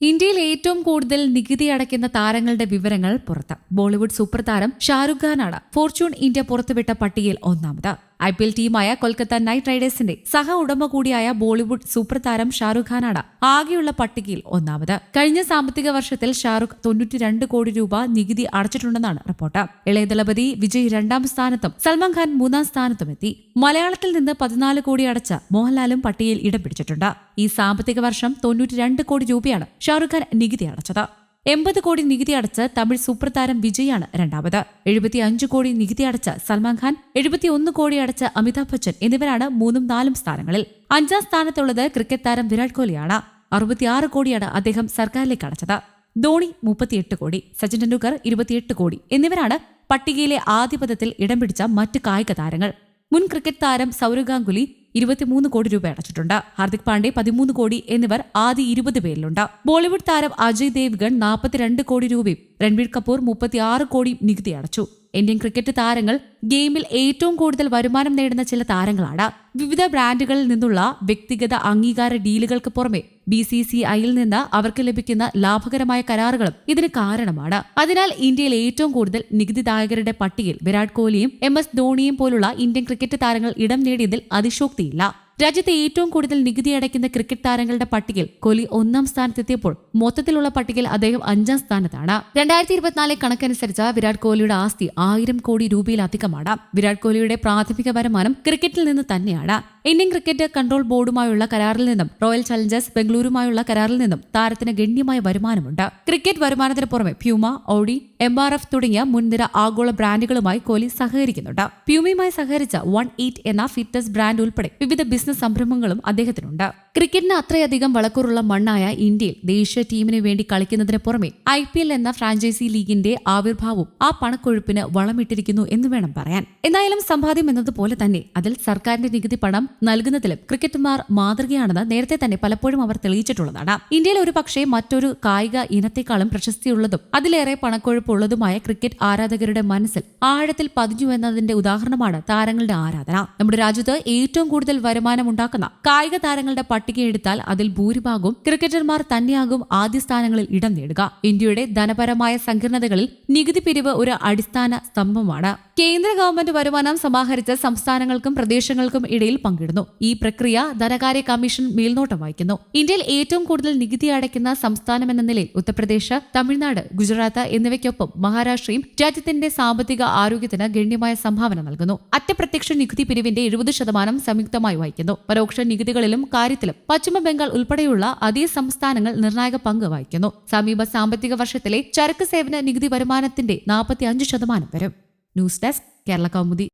ഇന്ത്യയിൽ ഏറ്റവും കൂടുതൽ നികുതി അടയ്ക്കുന്ന താരങ്ങളുടെ വിവരങ്ങൾ പുറത്ത്. ബോളിവുഡ് സൂപ്പർ താരം ഷാറുഖ് ഖാനാണ് ഫോർച്യൂൺ ഇന്ത്യ പുറത്തുവിട്ട പട്ടികയിൽ ഒന്നാമത്. ഐ പി എൽ ടീമായ കൊൽക്കത്ത നൈറ്റ് റൈഡേഴ്സിന്റെ സഹ ഉടമ കൂടിയായ ബോളിവുഡ് സൂപ്പർ താരം ഷാറുഖ് ഖാനാണ് ആകെയുള്ള പട്ടികയിൽ ഒന്നാമത്. കഴിഞ്ഞ സാമ്പത്തിക വർഷത്തിൽ ഷാറുഖ് തൊണ്ണൂറ്റിരണ്ട് കോടി രൂപ നികുതി അടച്ചിട്ടുണ്ടെന്നാണ് റിപ്പോർട്ട്. ഇളയദളപതി വിജയ് രണ്ടാം സ്ഥാനത്തും സൽമാൻ ഖാൻ മൂന്നാം സ്ഥാനത്തും എത്തി. മലയാളത്തിൽ നിന്ന് പതിനാല് കോടി അടച്ച മോഹൻലാലും പട്ടികയിൽ ഇടം പിടിച്ചിട്ടുണ്ട്. ഈ സാമ്പത്തിക വർഷം തൊണ്ണൂറ്റിരണ്ട് കോടി രൂപയാണ് ഷാറുഖ് ഖാൻ നികുതി അടച്ചത്. എൺപത് കോടി നികുതി അടച്ച തമിഴ് സൂപ്പർ താരം വിജയാണ് രണ്ടാമത്. എഴുപത്തി അഞ്ച് കോടി നികുതി അടച്ച സൽമാൻ ഖാൻ എഴുപത്തിയൊന്ന് കോടി അടച്ച അമിതാഭ് ബച്ചൻ എന്നിവരാണ് മൂന്നും നാലും സ്ഥാനങ്ങളിൽ. അഞ്ചാം സ്ഥാനത്തുള്ളത് ക്രിക്കറ്റ് താരം വിരാട് കോഹ്ലിയാണ്. അറുപത്തിയാറ് കോടിയാണ് അദ്ദേഹം സർക്കാരിലേക്ക് അടച്ചത്. ധോണി മുപ്പത്തിയെട്ട് കോടി സച്ചിൻ ടെണ്ടുൽക്കർ ഇരുപത്തിയെട്ട് കോടി എന്നിവരാണ് പട്ടികയിലെ ആധിപത്യത്തിൽ ഇടം പിടിച്ച മറ്റ് കായിക താരങ്ങൾ. മുൻ ക്രിക്കറ്റ് താരം സൗരവ് ഗാംഗുലി ഇരുപത്തിമൂന്ന് കോടി രൂപ അടച്ചിട്ടുണ്ട്. ഹാർദിക് പാണ്ഡെ പതിമൂന്ന് കോടി എന്നിവർ ആദ്യ ഇരുപത് പേരിലുണ്ട്. ബോളിവുഡ് താരം അജയ് ദേവ്ഗൺ നാൽപ്പത്തിരണ്ട് കോടി രൂപയും രൺബീർ കപൂർ മുപ്പത്തിയാറ് കോടി നികുതി അടച്ചു. ഇന്ത്യൻ ക്രിക്കറ്റ് താരങ്ങൾ ഗെയിമിൽ ഏറ്റവും കൂടുതൽ വരുമാനം നേടുന്ന ചില താരങ്ങളാണ്. വിവിധ ബ്രാൻഡുകളിൽ നിന്നുള്ള വ്യക്തിഗത അംഗീകാര ഡീലുകൾക്ക് പുറമെ ബി സി സി ഐയിൽ നിന്ന് അവർക്ക് ലഭിക്കുന്ന ലാഭകരമായ കരാറുകളും ഇതിന് കാരണമാണ്. അതിനാൽ ഇന്ത്യയിൽ ഏറ്റവും കൂടുതൽ നികുതിദായകരുടെ പട്ടികയിൽ വിരാട് കോഹ്ലിയും എം എസ് ധോണിയും പോലുള്ള ഇന്ത്യൻ ക്രിക്കറ്റ് താരങ്ങൾ ഇടം നേടിയതിൽ അതിശോക്തിയില്ല. രാജ്യത്തെ ഏറ്റവും കൂടുതൽ നികുതി അടയ്ക്കുന്ന ക്രിക്കറ്റ് താരങ്ങളുടെ പട്ടികയിൽ കോഹ്ലി ഒന്നാം സ്ഥാനത്തെത്തിയപ്പോൾ മൊത്തത്തിലുള്ള പട്ടികയിൽ അദ്ദേഹം അഞ്ചാം സ്ഥാനത്താണ്. രണ്ടായിരത്തി ഇരുപത്തിനാലെ കണക്കനുസരിച്ച് വിരാട് കോഹ്ലിയുടെ ആസ്തി ആയിരം കോടി രൂപയിലധികമാണ്. വിരാട് കോഹ്ലിയുടെ പ്രാഥമിക വരുമാനം ക്രിക്കറ്റിൽ നിന്ന് തന്നെയാണ്. ഇന്ത്യൻ ക്രിക്കറ്റ് കൺട്രോൾ ബോർഡുമായുള്ള കരാറിൽ നിന്നും റോയൽ ചലഞ്ചേഴ്സ് ബംഗളൂരുമായുള്ള കരാറിൽ നിന്നും താരത്തിന് ഗണ്യമായ വരുമാനമുണ്ട്. ക്രിക്കറ്റ് വരുമാനത്തിന് പുറമെ Puma Audi M R F തുടങ്ങിയ മുൻനിര ആഗോള ബ്രാൻഡുകളുമായി കോഹ്ലി സഹകരിക്കുന്നുണ്ട്. പ്യൂമയുമായി സഹകരിച്ച വൺ എയ്റ്റ് എന്ന ഫിറ്റ്നസ് ബ്രാൻഡ് ഉൾപ്പെടെ വിവിധ ബിസിനസ് സംരംഭങ്ങളും അദ്ദേഹത്തിനുണ്ട്. ക്രിക്കറ്റിന് അത്രയധികം വളക്കൂറുള്ള മണ്ണായ ഇന്ത്യയിൽ ദേശീയ ടീമിന് വേണ്ടി കളിക്കുന്നതിന് പുറമെ ഐ പി എൽ എന്ന ഫ്രാഞ്ചൈസി ലീഗിന്റെ ആവിർഭാവവും ആ പണക്കൊഴുപ്പിന് വളമിട്ടിരിക്കുന്നു എന്ന് വേണം പറയാൻ. എന്തായാലും സമ്പാദ്യം എന്നതുപോലെ തന്നെ അതിൽ സർക്കാരിന്റെ നികുതി പണം നൽകുന്നതിലും ക്രിക്കറ്റുമാർ മാതൃകയാണെന്ന് നേരത്തെ തന്നെ പലപ്പോഴും അവർ തെളിയിച്ചിട്ടുള്ളതാണ്. ഇന്ത്യയിൽ ഒരു പക്ഷേ മറ്റൊരു കായിക ഇനത്തെക്കാളും പ്രശസ്തിയുള്ളതും അതിലേറെ പണക്കൊഴുപ്പുള്ളതുമായ ക്രിക്കറ്റ് ആരാധകരുടെ മനസ്സിൽ ആഴത്തിൽ പതിഞ്ഞു എന്നതിന്റെ ഉദാഹരണമാണ് താരങ്ങളുടെ ആരാധന. നമ്മുടെ രാജ്യത്ത് ഏറ്റവും കൂടുതൽ വരുമാനം ഉണ്ടാക്കുന്ന കായിക താരങ്ങളുടെ എടുത്താൽ അതിൽ ഭൂരിഭാഗവും ക്രിക്കറ്റർമാർ തന്നെയാകും ആദ്യ സ്ഥാനങ്ങളിൽ ഇടം നേടുക. ഇന്ത്യയുടെ ധനപരമായ സങ്കീർണതകളിൽ നികുതി പിരിവ് ഒരു അടിസ്ഥാന സ്തംഭമാണ്. കേന്ദ്ര ഗവൺമെന്റ് വരുമാനം സമാഹരിച്ച് സംസ്ഥാനങ്ങൾക്കും പ്രദേശങ്ങൾക്കും ഇടയിൽ പങ്കിടുന്നു. ഈ പ്രക്രിയ ധനകാര്യ കമ്മീഷൻ മേൽനോട്ടം വഹിക്കുന്നു. ഇന്ത്യയിൽ ഏറ്റവും കൂടുതൽ നികുതി അടയ്ക്കുന്ന സംസ്ഥാനം എന്ന നിലയിൽ ഉത്തർപ്രദേശ് തമിഴ്നാട് ഗുജറാത്ത് എന്നിവയ്ക്കൊപ്പം മഹാരാഷ്ട്രയും രാജ്യത്തിന്റെ സാമ്പത്തിക ആരോഗ്യത്തിന് ഗണ്യമായ സംഭാവന നൽകുന്നു. അറ്റപ്രത്യക്ഷ നികുതി പിരിവിന്റെ എഴുപത് ശതമാനം സംയുക്തമായി വഹിക്കുന്നു. പരോക്ഷ നികുതികളിലും കാര്യത്തിലും പശ്ചിമ ബംഗാൾ ഉൾപ്പെടെയുള്ള അതേ സംസ്ഥാനങ്ങൾ നിർണായക പങ്ക് വഹിക്കുന്നു. സമീപ സാമ്പത്തിക വർഷത്തിലെ ചരക്ക് സേവന നികുതി വരുമാനത്തിന്റെ നാൽപ്പത്തി അഞ്ച് ശതമാനം വരും. News desk Kerala Kaumudi.